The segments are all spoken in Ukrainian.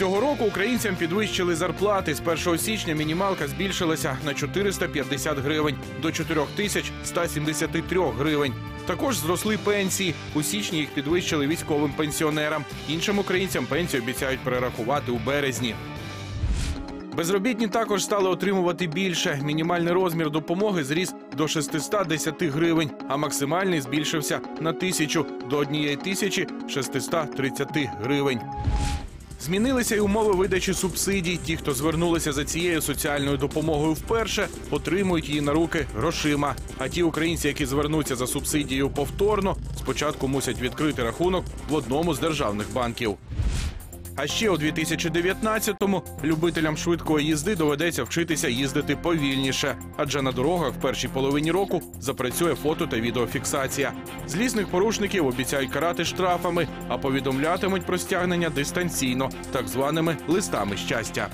Цього року українцям підвищили зарплати. З 1 січня мінімалка збільшилася на 450 гривень до 4173 гривень. Також зросли пенсії. У січні їх підвищили військовим пенсіонерам. Іншим українцям пенсію обіцяють перерахувати у березні. Безробітні також стали отримувати більше. Мінімальний розмір допомоги зріс до 610 гривень, а максимальний збільшився на тисячу до 1630 гривень. Змінилися й умови видачі субсидій. Ті, хто звернулися за цією соціальною допомогою вперше, отримують її на руки грошима. А ті українці, які звернуться за субсидією повторно, спочатку мусять відкрити рахунок в одному з державних банків. А ще у 2019-му любителям швидкої їзди доведеться вчитися їздити повільніше, адже на дорогах в першій половині року запрацює фото та відеофіксація. Злісних порушників обіцяють карати штрафами, а повідомлятимуть про стягнення дистанційно, так званими листами щастя.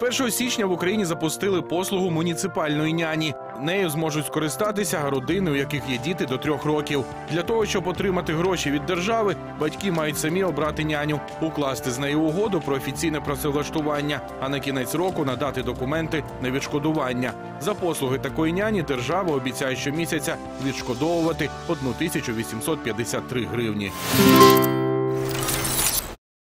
1 січня в Україні запустили послугу муніципальної няні. Нею зможуть скористатися родини, у яких є діти до трьох років. Для того, щоб отримати гроші від держави, батьки мають самі обрати няню, укласти з нею угоду про офіційне працевлаштування, а на кінець року надати документи на відшкодування. За послуги такої няні держава обіцяє щомісяця відшкодовувати 1853 гривні.